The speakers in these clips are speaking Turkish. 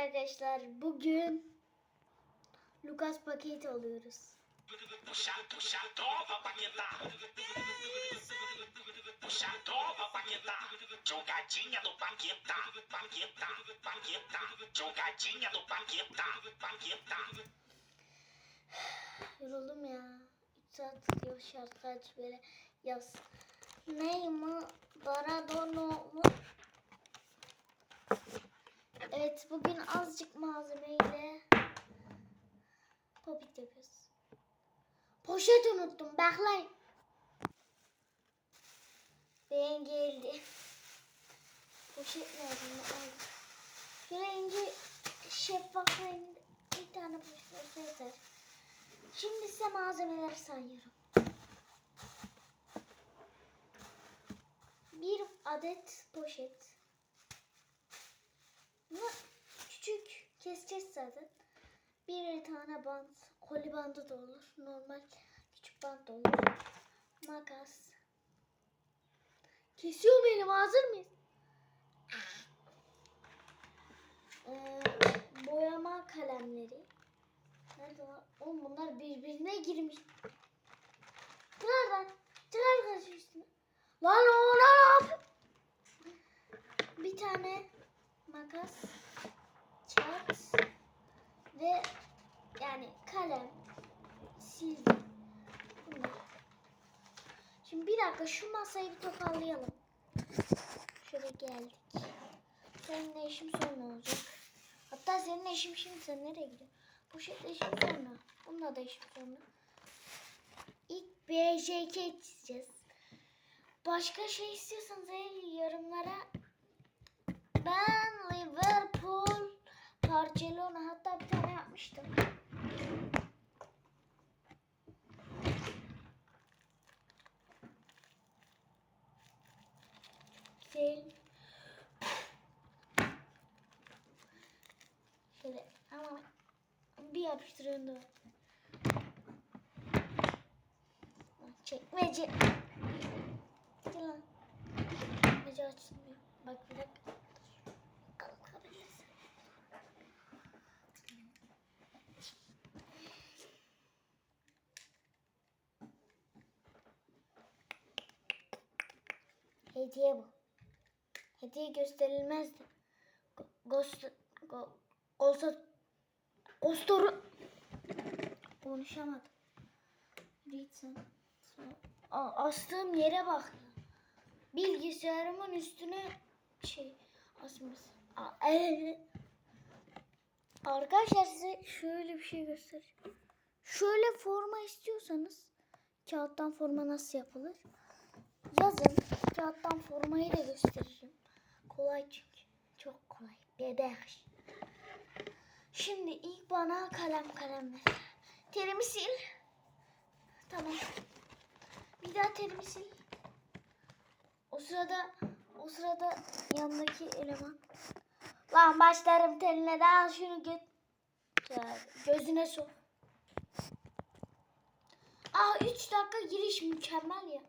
arkadaşlar. Bugün Lucas paket alıyoruz. Jogadinha. Yoruldum ya. 3 saat diyor şarkı aç böyle yaz. Neymar, Maradona mu? Evet bugün azıcık malzemeyle popit yapıyoruz. Poşet unuttum bekleyin. Ben geldi. Poşet nerede? Şu rengi şeffaf rengi bir tane poşet olsa. Şimdi size malzemeleri sayıyorum. Bir adet poşet. Bunu küçük keseceğiz zaten. Bir tane bant, koli bandı da olur. Normal küçük bant da olur. Makas. Kesiyor benim hazır mıyız? Ee, boyama kalemleri. Nerede lan? Oğlum bunlar birbirine girmiş. Nereden? Çıkar karşı üstüne. Lan o ne yap? Bir tane makas, kağıt ve yani kalem, silgi. Şimdi bir dakika şu masayı bir toparlayalım. Şöyle geldik. Seninle işim sonra olacak. Hatta seninle işim şimdi sen nereye gidiyorsun? Poşetle işim sonra. Bununla da işim sonra. İlk BJK çizeceğiz. Başka şey istiyorsanız yorumlara ben Liverpool Barcelona hatta bir tane yapmıştım. Güzel. Şöyle ama bir yapıştırıyorum da. Çekmece. Çekmece açılmıyor. Bak bir dakika. Hediye bu. Hediye gösterilmezdi. Ghost, go, ghost, Ghost'u konuşamadım. Aa, astığım yere bak ya. Bilgisayarımın üstüne şey asmış. Arkadaşlar size şöyle bir şey göstereceğim. Şöyle forma istiyorsanız kağıttan forma nasıl yapılır? Yazın. Kağıttan formayı da gösteririm. Kolay çünkü. Çok kolay. Bebek. Şimdi ilk bana kalem kalem ver. Terimi sil. Tamam. Bir daha terimi sil. O sırada o sırada yanındaki eleman. Lan başlarım teline de al şunu. Ya, gözüne sok. Aa 3 dakika giriş mükemmel ya.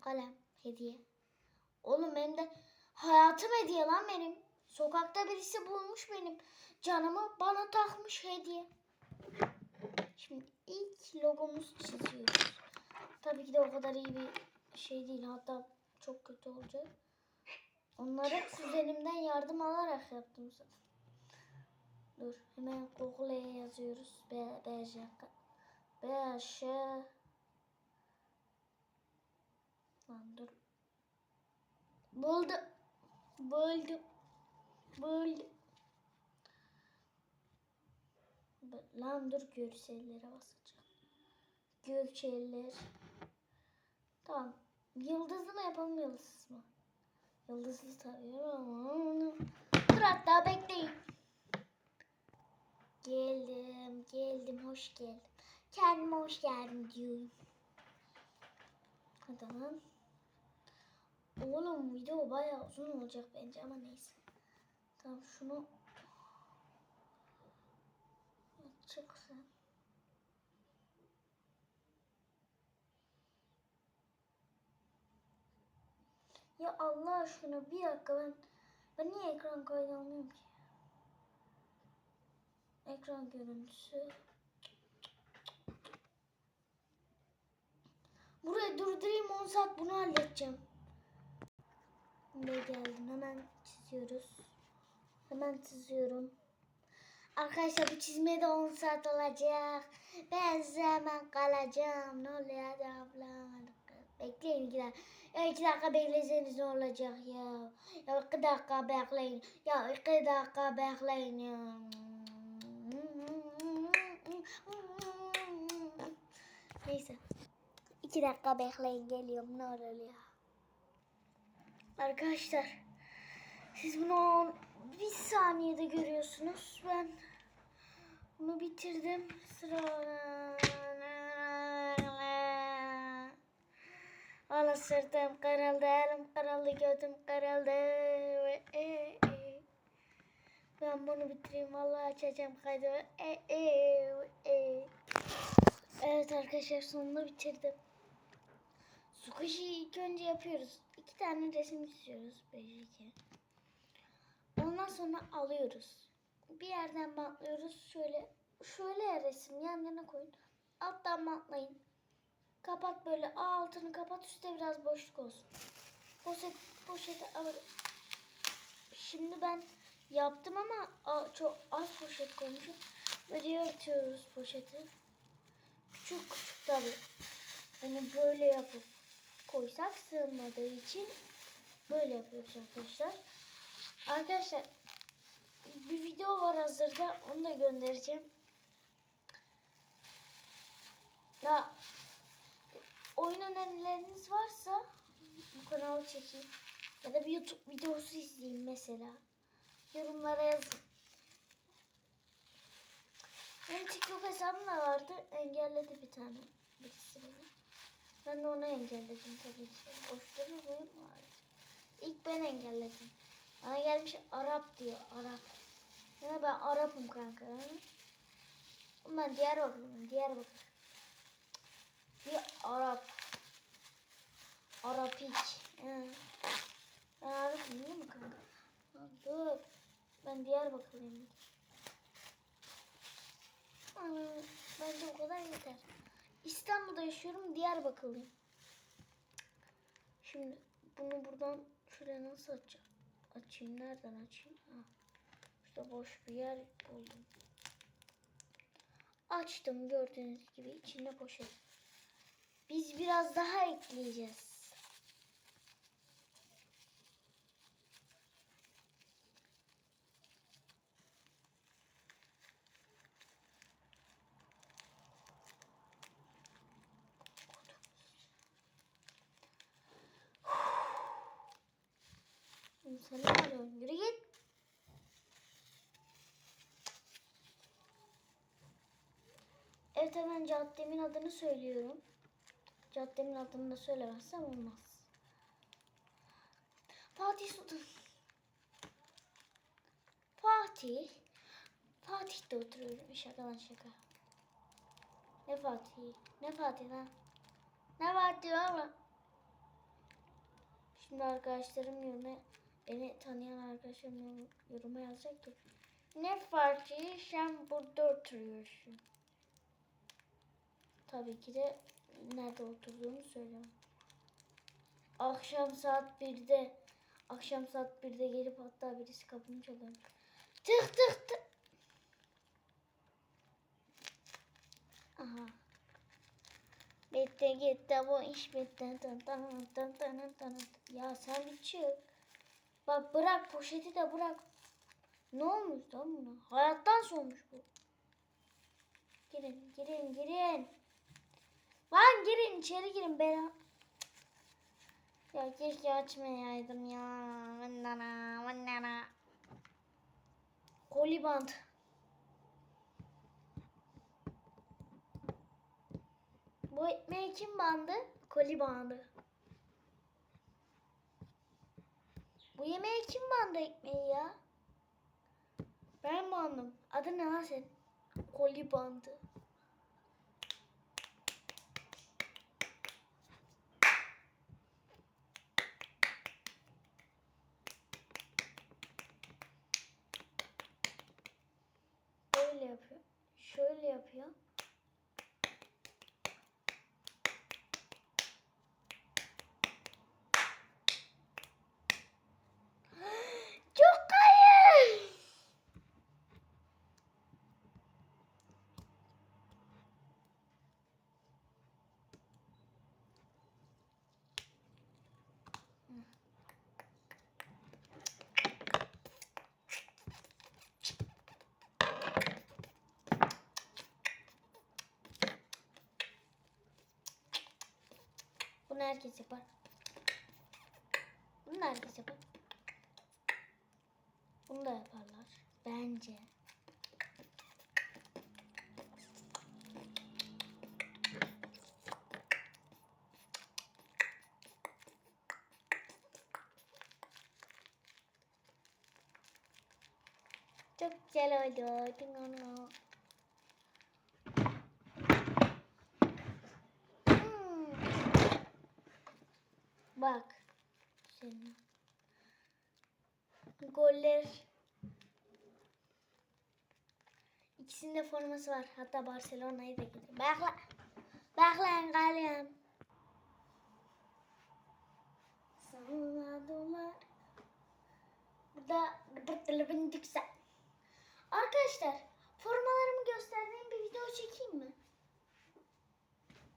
Kalem hediye. Oğlum benim de hayatım hediye lan benim. Sokakta birisi bulmuş benim. Canımı bana takmış hediye. Şimdi ilk logomuzu çiziyoruz. Tabii ki de o kadar iyi bir şey değil. Hatta çok kötü olacak. Onları kuzenimden yardım alarak yaptım zaten. Dur hemen Google'e yazıyoruz. B, B, J, K. B, Ş. Lan dur. Buldum. Buldum. Buldum. Lan dur görsellere basacağım. Gökçeler. Tamam. Yıldızlı mı yapalım yıldızsız mı? Yıldızlı tabii ama. Dur hatta bekleyin. Geldim, geldim, hoş geldim. Kendime hoş geldim diyorum. Hadi lan. Oğlum video bayağı uzun olacak bence ama neyse. Tamam şunu çık sen. Ya Allah aşkına bir dakika ben ben niye ekran kaydı almıyorum ki? ekran görüntüsü. Buraya durdurayım 10 saat bunu halledeceğim. Buraya geldim hemen çiziyoruz. Hemen çiziyorum. Arkadaşlar bu çizmeye de 10 saat olacak. Ben size hemen kalacağım. Ne oluyor hadi abla. Bekleyin iki dakika. Ya iki dakika bekleseniz ne olacak ya. Ya iki dakika bekleyin. Ya iki dakika bekleyin ya. Neyse. İki dakika bekleyin geliyorum ne olur. Arkadaşlar siz bunu bir saniyede görüyorsunuz. Ben bunu bitirdim. Sıra Valla sırtım kırıldı, elim kırıldı, götüm kırıldı. E, e. Ben bunu bitireyim. Vallahi açacağım kaydı. E. Evet arkadaşlar sonunda bitirdim. Sukuşi'yi ilk önce yapıyoruz. İki tane resim çiziyoruz. Bir, iki. Ondan sonra alıyoruz. Bir yerden bantlıyoruz. Şöyle şöyle resim yan yana koyun. Alttan bantlayın. Kapat böyle. A altını kapat. Üstte biraz boşluk olsun. Poşet, poşeti alır. Şimdi ben yaptım ama a- çok az poşet koymuşum. Böyle yırtıyoruz poşeti. Küçük küçük tabii. Bunu böyle yapıp koysak sığmadığı için böyle yapıyoruz arkadaşlar. Arkadaşlar bir video var hazırda onu da göndereceğim. Ya oyun önerileriniz varsa bu kanalı çekeyim. Ya da bir YouTube videosu izleyeyim mesela. Yorumlara yazın. Benim TikTok hesabım da vardı. Engelledi bir tane birisi beni. Ben de onu engelledim tabii ki. Bir oyun var. İlk ben engelledim. Bana gelmiş Arap diyor. Arap. Yani ben Arap'ım kanka. Ben Diyarbakır'ım. Diyarbakır. Bir Arap. Arapik. He. Ben Arap'ım değil mi kanka? Lan Dur. Ben Diyarbakır'ım. Bence o kadar yeter. İstanbul'da yaşıyorum. Diyarbakırlıyım. Şimdi bunu buradan şuraya nasıl açacağım? Açayım. Nereden açayım? Ha. İşte boş bir yer buldum. Açtım gördüğünüz gibi içinde poşet. Biz biraz daha ekleyeceğiz. Sen ne arıyorsun? Yürü git. Evet hemen caddemin adını söylüyorum. Caddemin adını da söylemezsem olmaz. Fatih Sultan. Fatih. Fatih'te oturuyorum. Şaka lan şaka. Ne Fatih? Ne Fatih lan? Ne Fatih oğlum? Şimdi arkadaşlarım yoruma, beni tanıyan arkadaşlarım yorum- yoruma yazacak ki ne Fatih sen burada oturuyorsun. Tabii ki de nerede oturduğumu söylemem. Akşam saat 1'de akşam saat 1'de gelip hatta birisi kapımı çalıyor. Tık tık tık. Aha. Bitti gitti bu iş bitti. Tın tın tın tın tın. Ya sen bir çık. Bak bırak poşeti de bırak. Ne olmuş lan buna? Hayattan soğumuş bu. Girin girin girin. Lan girin içeri girin Bera. Ya keşke açmayaydım ya. Vannana vannana. Koli bant. Bu ekmeği kim bandı? Koli bandı. Bu yemeği kim bandı ekmeği ya? Ben bandım. Adı ne lan senin? Koli bandı. Böyle yapıyoruz. yapıyor. Çok kayın. Bunu herkes yapar. Bunu da herkes yapar. Bunu da yaparlar. Bence. Çok güzel oldu. Dingono. Bak. Senin. Goller. İkisinde forması var. Hatta Barcelona'yı da getir. Bak lan. Bak lan kalem. Salladılar. Burada gıbırtılı bindikse. Arkadaşlar formalarımı gösterdiğim bir video çekeyim mi?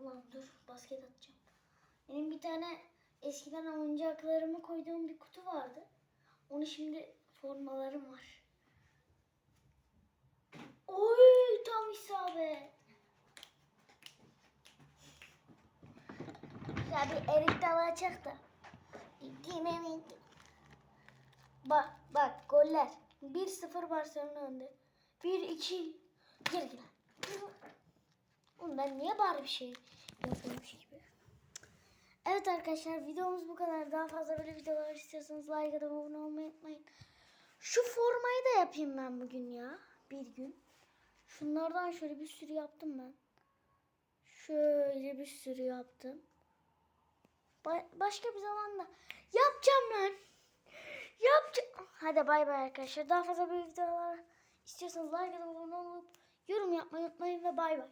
Ulan dur basket atacağım. Benim bir tane eskiden oyuncaklarımı koyduğum bir kutu vardı. Onu şimdi formalarım var. Oy tam isabet. Güzel bir erik dalı açacak da. Bak bak goller. 1-0 Barcelona önde. 1-2. Gir gir. Oğlum ben niye bari bir şey yapıyormuş gibi. Evet arkadaşlar videomuz bu kadar. Daha fazla böyle videolar istiyorsanız like atıp abone olmayı unutmayın. Şu formayı da yapayım ben bugün ya. Bir gün. Şunlardan şöyle bir sürü yaptım ben. Şöyle bir sürü yaptım. Ba- başka bir zamanda yapacağım lan. Yapacağım. Hadi bay bay arkadaşlar. Daha fazla böyle videolar istiyorsanız like atıp abone olup yorum yapmayı unutmayın ve bay bay.